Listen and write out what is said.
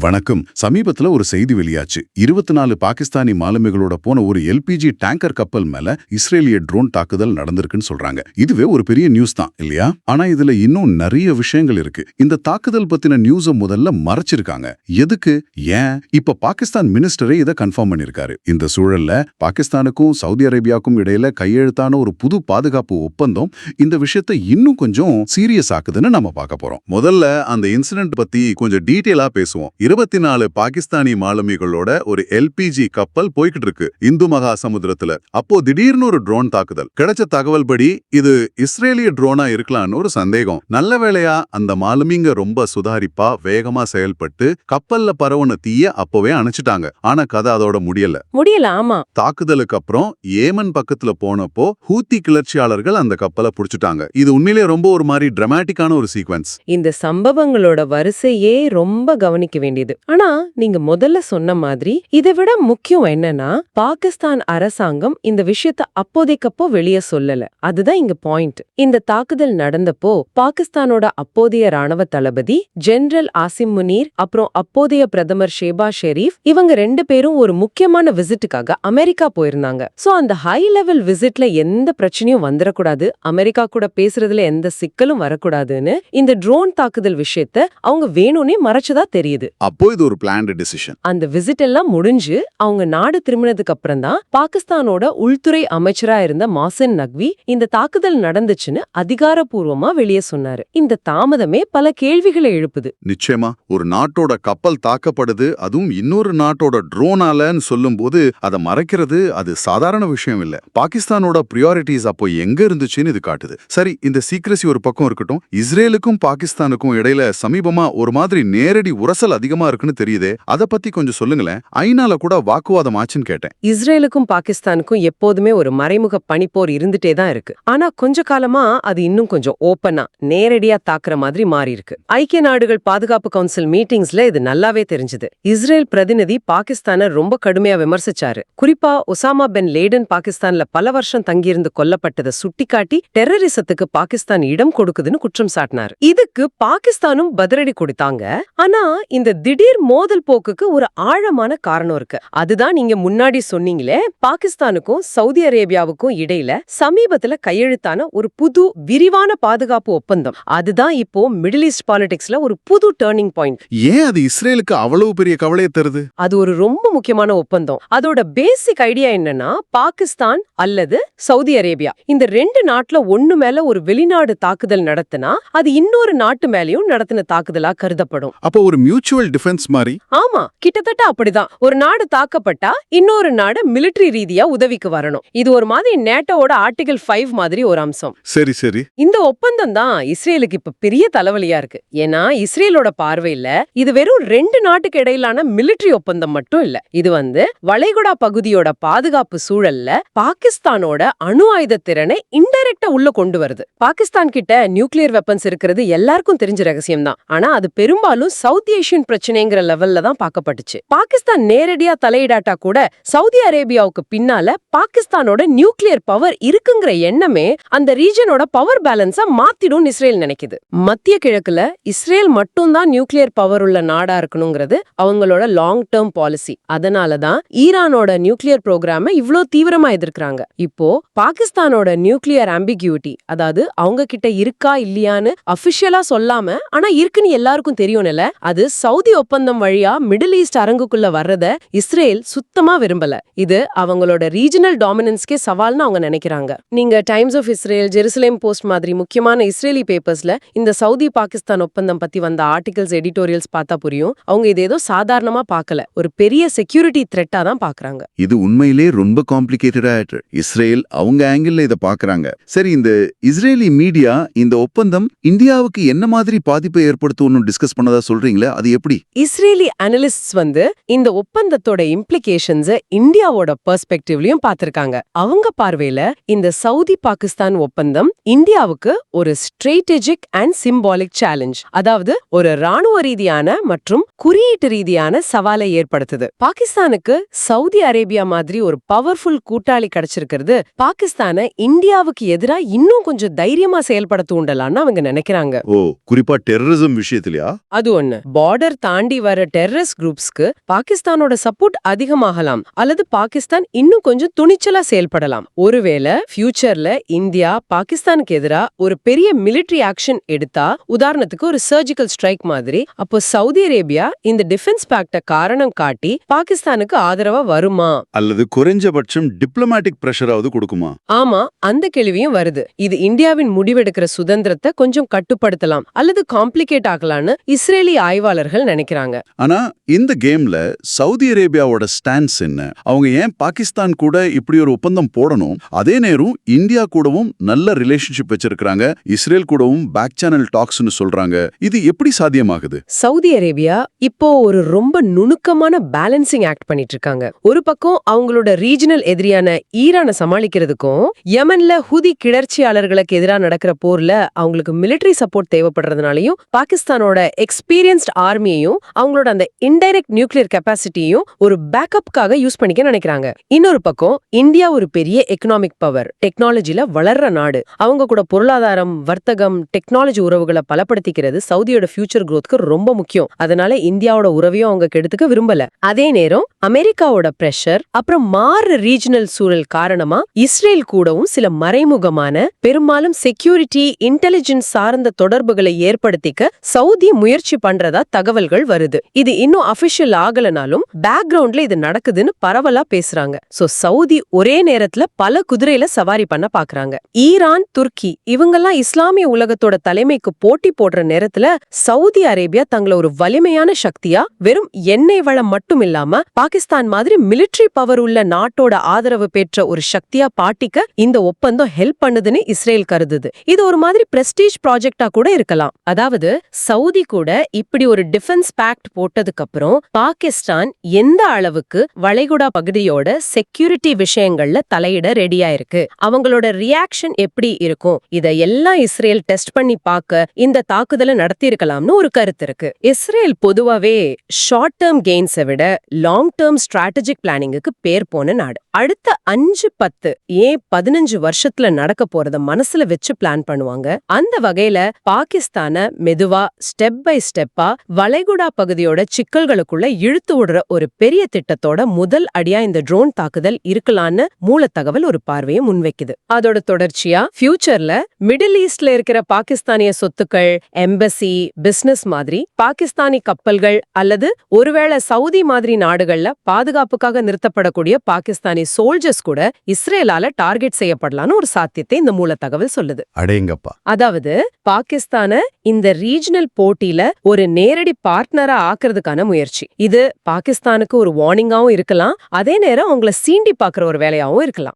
வணக்கம். சமீபத்துல ஒரு செய்தி வெளியாச்சு. இருபத்தி நாலு பாகிஸ்தானி மாலுமிகளோட போன ஒரு எல்பிஜி டேங்கர் கப்பல் மேல இஸ்ரேலிய ட்ரோன் தாக்குதல் நடந்திருக்குன்னு சொல்றாங்க. இதுவே ஒரு பெரிய நியூஸ் தான் இல்லையா? ஆனா இதுல இன்னும் நிறைய விஷயங்கள் இருக்கு. இந்த தாக்குதல் பத்தின நியூஸ முதல்ல மறைச்சிருக்காங்க. எதுக்கு? ஏன்? இப்ப பாகிஸ்தான் மினிஸ்டரே இதை கன்ஃபார்ம் பண்ணிருக்காரு. இந்த சூழல்ல பாகிஸ்தானுக்கும் சவுதி அரேபியாவுக்கும் இடையில கையெழுத்தான ஒரு புது பாதுகாப்பு ஒப்பந்தம் இந்த விஷயத்தை இன்னும் கொஞ்சம் சீரியஸ் ஆக்குதுன்னு நம்ம பார்க்க போறோம். முதல்ல அந்த இன்சிடென்ட் பத்தி கொஞ்சம் டீட்டெயிலா பேசுவோம். இருபத்தி நாலு பாகிஸ்தானி மாலுமிகளோட ஒரு எல்பிஜி கப்பல் போய்கிட்டு இருக்கு இந்து மகா சமுத்திரத்துல அப்போ திடீர்னு ஒரு ட்ரோன் தாக்குதல். கிடைச்ச தகவல் படி இது இஸ்ரேலிய ட்ரோனா இருக்கலாம்னு ஒரு சந்தேகம். நல்ல வேளையா அந்த மாலுமிங்க ரொம்ப சுதாரிப்பா வேகமா செயல்பட்டு கப்பல்ல பரவுன தீய அப்பவே அணைச்சிட்டாங்க. ஆனா கதை அதோட முடியல. முடியல ஆமா. தாக்குதலுக்கு அப்புறம் ஏமன் பக்கத்துல போனப்போ ஹூத்தி கிளர்ச்சியாளர்கள் அந்த கப்பலை புடிச்சிட்டாங்க. இது உண்மையிலேயே ரொம்ப ஒரு மாதிரி டிராமாட்டிக்கான ஒரு சீக்வன்ஸ் இந்த சம்பவங்களோட வரிசையே ரொம்ப கவனிக்க வேண்டியது. ஆனா நீங்க முதல்ல சொன்ன மாதிரி இதை விட முக்கியம் என்னன்னா பாகிஸ்தான் அரசாங்கம் இந்த விஷயத்த அப்போதைக்கப்போ வெளிய சொல்லல. அதுதான் இங்க பாயிண்ட் இந்த தாக்குதல் நடந்தப்போ பாகிஸ்தானோட அப்போதைய ராணுவ தளபதி ஜெனரல் ஆசிம் முனீர் அப்புறம் அப்போதைய பிரதமர் ஷேபா ஷெரீப் இவங்க ரெண்டு பேரும் ஒரு முக்கியமான விசிட்டுக்காக அமெரிக்கா போயிருந்தாங்க. சோ அந்த ஹை லெவல் விசிட்ல எந்த பிரச்சனையும் வந்துடக்கூடாது அமெரிக்கா கூட பேசுறதுல எந்த சிக்கலும் வரக்கூடாதுன்னு இந்த ட்ரோன் தாக்குதல் விஷயத்த அவங்க வேணும்னே மறைச்சதா தெரியுது. அப்போ இது ஒரு பிளான்டு டிசிஷன் அந்த விசிட் எல்லாம் முடிஞ்சு அவங்க நாடு திரும்பினதுக்கு அப்புறம் தான் பாகிஸ்தானோட உள்துறை அமைச்சரா இருந்த மாசின் நக்வி இந்த தாக்குதல் நடந்துச்சுன்னு அதிகாரப்பூர்வமா வெளியே சொன்னாரு. இந்த தாமதமே பல கேள்விகளை எழுப்புது. நிச்சயமா ஒரு நாட்டோட கப்பல் தாக்கப்படுது அதுவும் இன்னொரு நாட்டோட ட்ரோனாலன்னு சொல்லும்போது அதை மறைக்கிறது அது சாதாரண விஷயம் இல்ல. பாகிஸ்தானோட பிரியாரிட்டிஸ் அப்போ எங்க இருந்துச்சுன்னு இது காட்டுது. சரி இந்த சீக்ரசி ஒரு பக்கம் இருக்கட்டும் இஸ்ரேலுக்கும் பாகிஸ்தானுக்கும் இடையில சமீபமா ஒரு மாதிரி நேரடி உரசல் அதிகமா இருக்குன்னு தெரியுதே. அத பத்தி கொஞ்சம் சொல்லுங்களேன். ஐநால கூட வாக்குவாதம் ஆச்சுன்னு கேட்டேன். இஸ்ரேலுக்கும் பாகிஸ்தானுக்கும் எப்போதுமே ஒரு மறைமுக பனிப்போர் இருந்துட்டே தான் இருக்கு. ஆனா கொஞ்ச காலமா அது இன்னும் கொஞ்சம் ஓப்பனா நேரடியா தாக்குற மாதிரி மாறி இருக்கு. ஐக்கிய நாடுகள் பாதுகாப்பு கவுன்சில் மீட்டிங்ஸ்ல இது நல்லாவே தெரிஞ்சது. இஸ்ரேல் பிரதிநிதி பாகிஸ்தான ரொம்ப கடுமையா விமர்சிச்சாரு. குறிப்பா ஒசாமா பென் லேடன் பாகிஸ்தான்ல பல வருஷம் தங்கியிருந்து கொல்லப்பட்டதை சுட்டிக்காட்டி டெரரிசத்துக்கு பாகிஸ்தான் இடம் கொடுக்குதுன்னு குற்றம் சாட்டினார். இதுக்கு பாகிஸ்தானும் பதிலடி கொடுத்தாங்க. ஆனா இந்த திடீர் மோதல் போக்குக்கு ஒரு ஆழமான காரணம் இருக்கு. அதுதான் நீங்க முன்னாடி சொன்னீங்களே பாகிஸ்தானுக்கும் சவுதி அரேபியாவுக்கும் இடையில சமீபத்துல கையெழுத்தான ஒரு புது விரிவான பாதுகாப்பு ஒப்பந்தம். அதுதான் இப்போ மிடில் ஈஸ்ட் பாலிடிக்ஸ்ல ஒரு புது டேர்னிங் பாயிண்ட். ஏன் அது இஸ்ரேலுக்கு அவ்வளவு பெரிய கவலையை தருது? அது ஒரு ரொம்ப முக்கியமான ஒப்பந்தம். அதோட பேசிக் ஐடியா என்னன்னா பாகிஸ்தான் அல்லது சவுதி அரேபியா. இந்த ரெண்டு நாட்டுல ஒண்ணு மேல ஒரு வெளிநாடு தாக்குதல் நடத்தினா அது இன்னொரு நாட்டு மேலயும் நடத்தின தாக்குதலா கருதப்படும். அப்போ ஒரு மியூச்சுவல் டிஃபென்ஸ் மாதிரி. ஆமா கிட்டத்தட்ட அப்படிதான். ஒரு நாடு தாக்கப்பட்டா இன்னொரு நாடு மிலிட்டரி ரீதியா உதவிக்கு வரணும். இது ஒரு மாதிரி நேட்டோட ஆர்டிகல் ஃபைவ் மாதிரி ஒரு அம்சம். சரி சரி. இந்த ஒப்பந்தம் தான் இஸ்ரேலுக்கு இப்ப பெரிய தலைவலியா இருக்கு. ஏன்னா இஸ்ரேலோட பார்வையில இது வெறும் ரெண்டு நாட்டுக்கு இடையிலான மிலிட்டரி ஒப்பந்தம் மட்டும் இல்ல. இது வந்து வளைகுடா பகுதியோட பாதுகாப்பு சூழல்ல பாகிஸ்தானோட அணு ஆயுத திறனை இன்டைரக்டா உள்ள கொண்டு வருது. பாகிஸ்தான் கிட்ட நியூக்ளியர் வெப்பன்ஸ் இருக்கிறது எல்லாருக்கும் தெரிஞ்ச ரகசியம் தான் ஆனா அது பெரும்பாலும் சவுத் ஏஷியன் பிரச்சனைங்கிற லெவல்ல தான் பார்க்கப்பட்டுச்சு. பாகிஸ்தான் நேரடியா தலையிடாட்டா கூட சவுதி அரேபியாவுக்கு பின்னால பாகிஸ்தானோட நியூக்ளியர் பவர் இருக்குங்கிற எண்ணமே அந்த ரீஜனோட பவர் பேலன்ஸ மாத்திடும் இஸ்ரேல் நினைக்குது. மத்திய கிழக்குல இஸ்ரேல் மட்டும்தான் நியூக்ளியர் பவர் உள்ள நாடா இருக்கணுங்கிறது அவங்களோட லாங் டேர்ம் பாலிசி அதனாலதான் ஈரானோட நியூக்ளியர் ப்ரோக்ராம இவ்ளோ தீவிரமா எதிர்க்கிறாங்க. இப்போ பாகிஸ்தானோட நியூக்ளியர் ஆம்பிகியூட்டி அதாவது அவங்க கிட்ட இருக்கா இல்லையான்னு அபிஷியலா சொல்லாம ஆனா இருக்குன்னு எல்லாருக்கும் தெரியும்ல அது சவுதி ஒப்பந்தம் வழியா மிடில் ஈஸ்ட் அரங்குக்குள்ள வர்றத இஸ்ரேல் சுத்தமா விரும்பல. இது அவங்களோட ரீஜனல் டாமினன்ஸ்க்கே சவால்னு அவங்க நினைக்கிறாங்க. நீங்க Times of Israel Jerusalem Post மாதிரி முக்கியமான இஸ்ரேலி பேப்பர்ஸ்ல இந்த சவுதி பாகிஸ்தான் ஒப்பந்தம் பத்தி வந்த ஆர்டிகல்ஸ் எடிட்டோரியல்ஸ் பார்த்தா புரியும். அவங்க இது ஏதோ சாதாரணமா பார்க்கல. ஒரு பெரிய செக்யூரிட்டி த்ரெட்டா தான் பாக்குறாங்க இது உண்மையிலே ரொம்ப காம்ப்ளிகேட்டடா ஆயிட்டு. இஸ்ரேல் அவங்க ஆங்கிள் இத பாக்குறாங்க சரி இந்த இஸ்ரேலி மீடியா இந்த ஒப்பந்தம் இந்தியாவுக்கு என்ன மாதிரி பாதிப்பை ஏற்படுத்தும்னு டிஸ்கஸ் பண்ணதா சொல்றீங்களே? அது எப்படி? இஸ்ரேலி அனலிஸ்ட்ஸ் வந்து இந்த ஒப்பந்தத்தோட இம்ப்ளிகேஷன்ஸ் இந்தியாவோட பெர்ஸ்பெக்டிவ்லயும் பார்த்திருக்காங்க. அவங்க பார்வையில இந்த சவுதி பாகிஸ்தான் ஒப்பந்தம் இந்தியாவுக்கு ஒரு ஸ்ட்ராட்டஜிக் அண்ட் சிம்பாலிக் சேலஞ்ச் அதாவது ஒரு ராணுவ ரீதியான மற்றும் குறியீட்டு ரீதியான சவாலை ஏற்படுத்துது. பாகிஸ்தானுக்கு சவுதி அரேபியா மாதிரி ஒரு பவர்ஃபுல் கூட்டாளி கிடைச்சிருக்கிறது பாகிஸ்தானை இந்தியாவுக்கு எதிரா இன்னும் கொஞ்சம் தைரியமா செயல்பட தூண்டலாம்னு அவங்க நினைக்கிறாங்க. ஓ குறிப்பா டெரரிசம் விஷயத்திலயா? அது ஒண்ணு. பார்டர் தாண்டி வர டெரரிஸ்ட் குரூப்ஸ்க்கு பாகிஸ்தானோட சப்போர்ட் அதிகமாகலாம் அல்லது பாகிஸ்தான் இன்னும் கொஞ்சம் துணிச்சலா செயல்படலாம். ஒருவேளை ஃபியூச்சர்ல இந்தியா பாகிஸ்தானுக்கு எதிரா ஒரு பெரிய மிலிட்டரி ஆக்ஷன் எடுத்தா உதாரணத்துக்கு ஒரு சர்ஜிக்கல் ஸ்ட்ரைக் மாதிரி அப்போ சவுதி அரேபியா இந்த டிஃபென்ஸ் பேக்ட காரணம் காட்டி பாகிஸ்தானுக்கு ஆதரவா வருமா? அல்லது குறைஞ்சபட்சம் டிப்ளமேட்டிக் பிரஷராவது கொடுக்குமா? ஆமா அந்த கேள்வியும் வருது. இது இந்தியாவின் முடிவெடுக்கிற சுதந்திரத்தை கொஞ்சம் கட்டுப்படுத்தலாம் அல்லது காம்ப்ளிகேட் ஆகலாம்னு இஸ்ரேலி ஆய்வாளர்கள் நினைக்கிறாங்க. ஆனா இந்த கேம்ல சவுதி அரேபியாவோட ஸ்டான்ஸ் என்ன? அவங்க ஏன் பாகிஸ்தான் கூட இப்படி ஒரு ஒப்பந்தம் போடணும்? அதே நேரம் இந்தியா கூடவும் நல்ல ரிலேஷன்ஷிப் வச்சிருக்காங்க இஸ்ரேல் கூடவும் பேக் சேனல் டாக்ஸ்னு சொல்றாங்க. இது எப்படி சாத்தியமாகுது? சவுதி அரேபியா இப்போ ஒரு ரொம்ப நுணுக்கமான பேலன்சிங் ஆக்ட் பண்ணிட்டு இருக்காங்க ஒரு பக்கம் அவங்களோட ரீஜனல் எதிரியான ஈரானை சமாளிக்கிறதுக்கும் யமன்ல ஹுதி கிளர்ச்சியாளர்களுக்கு எதிராக நடக்கிற போர்ல அவங்களுக்கு மிலிட்டரி சப்போர்ட் தேவைப்படுறதுனாலயும் பாகிஸ்தானோட எக்ஸ்பீரியன்ஸ்ட் ஆர்மியையும் அவங்களோட அந்த இன்டைரக்ட் நியூக்ளியர் கெப்பாசிட்டியும் ஒரு பேக்கப்காக யூஸ் பண்ணிக்க நினைக்கிறாங்க. இன்னொரு பக்கம் இந்தியா ஒரு பெரிய எக்கனாமிக் பவர் டெக்னாலஜில வளர்ற நாடு. அவங்க கூட பொருளாதாரம் வர்த்தகம் டெக்னாலஜி உறவுகளை பலப்படுத்திக்கிறது சவுதியோட ஃபியூச்சர் குரோத்க்கு ரொம்ப முக்கியம். அதனால இந்தியாவோட உறவையும் அவங்க கெடுத்துக்க விரும்பல. அதே நேரம் அமெரிக்காவோட பிரஷர் அப்புறம் மாறு ரீஜனல் சூழல் காரணமா இஸ்ரேல் கூடவும் சில மறைமுகமான பெரும்பாலும் செக்யூரிட்டி இன்டெலிஜென்ஸ் சார்ந்த தொடர்புகளை ஏற்படுத்திக்க சவுதி முயற்சி பண்றதா தகவல்கள். வருது. இது இன்னும் அபிஷியல் ஆகலனாலும் பேக்ரவுண்ட்ல இது நடக்குதுன்னு பரவலா பேசுறாங்க. சோ சவுதி ஒரே நேரத்துல பல குதிரையில சவாரி பண்ண பாக்குறாங்க. ஈரான் துர்க்கி இவங்கெல்லாம் இஸ்லாமிய உலகத்தோட தலைமைக்கு போட்டி போடுற நேரத்துல சவுதி அரேபியா தங்களை ஒரு வலிமையான சக்தியா வெறும் எண்ணெய் வளம் மட்டும் இல்லாம பாகிஸ்தான் மாதிரி மிலிட்டரி பவர் உள்ள நாட்டோட ஆதரவு பெற்ற ஒரு சக்தியா பாட்டிக்க இந்த ஒப்பந்தம் ஹெல்ப் பண்ணுதுன்னு இஸ்ரேல் கருதுது. இது ஒரு மாதிரி பிரஸ்டீஜ் ப்ராஜெக்டா கூட இருக்கலாம். அதாவது சவுதி கூட இப்படி ஒரு டிஃபென்ஸ் பேக்ட் போட்டதுக்கு அப்புறம் பாகிஸ்தான் எந்த அளவுக்கு வளைகுடா பகுதியோட செக்யூரிட்டி விஷயங்கள்ல தலையிட ரெடியா இருக்கு அவங்களோட ரியாக்ஷன் எப்படி இருக்கும்? இதை எல்லாம் இஸ்ரேல் டெஸ்ட் பண்ணி பார்க்க இந்த தாக்குதலை நடத்தியிருக்கலாம்னு ஒரு கருத்து இருக்கு. இஸ்ரேல் பொதுவாவே ஷார்ட் டேர்ம் கெயின்ஸை விட லாங் டேர்ம் ஸ்ட்ராட்டஜிக் பிளானிங்குக்கு பேர் போன நாடு. அடுத்த அஞ்சு பத்து ஏன் பதினஞ்சு வருஷத்துல நடக்க போறத மனசுல வச்சு பிளான் பண்ணுவாங்க. அந்த வகையில பாகிஸ்தான மெதுவா ஸ்டெப் பை ஸ்டெப்பா வளைகுடா பகுதியோட சிக்கல்களுக்குள்ள இழுத்து விடுற ஒரு பெரிய திட்டத்தோட முதல் அடியா இந்த ட்ரோன் தாக்குதல் இருக்கலான்னு மூலத்தகவல் ஒரு பார்வையை முன்வைக்குது. அதோட தொடர்ச்சியா ஃபியூச்சர்ல மிடில் ஈஸ்ட்ல இருக்கிற பாகிஸ்தானிய சொத்துக்கள் எம்பசி பிசினஸ் மாதிரி பாகிஸ்தானி கப்பல்கள் அல்லது ஒருவேளை சவுதி மாதிரி நாடுகள்ல பாதுகாப்புக்காக நிறுத்தப்படக்கூடிய பாகிஸ்தானி சோல்ஜர்ஸ் கூட இஸ்ரேலால டார்கெட் செய்யப்படலாம்னு ஒரு சாத்தியத்தை இந்த மூலத்தகவல் சொல்லுது. அடேங்கப்பா. அதாவது பாகிஸ்தான இந்த ரீஜனல் போட்டியில ஒரு நேரடி பார்ட்னரா ஆக்குறதுக்கான முயற்சி. இது பாகிஸ்தானுக்கு ஒரு வார்னிங்காவும் இருக்கலாம். அதே நேரம் அவங்கள சீண்டி பாக்குற ஒரு வேலையாவும் இருக்கலாம்.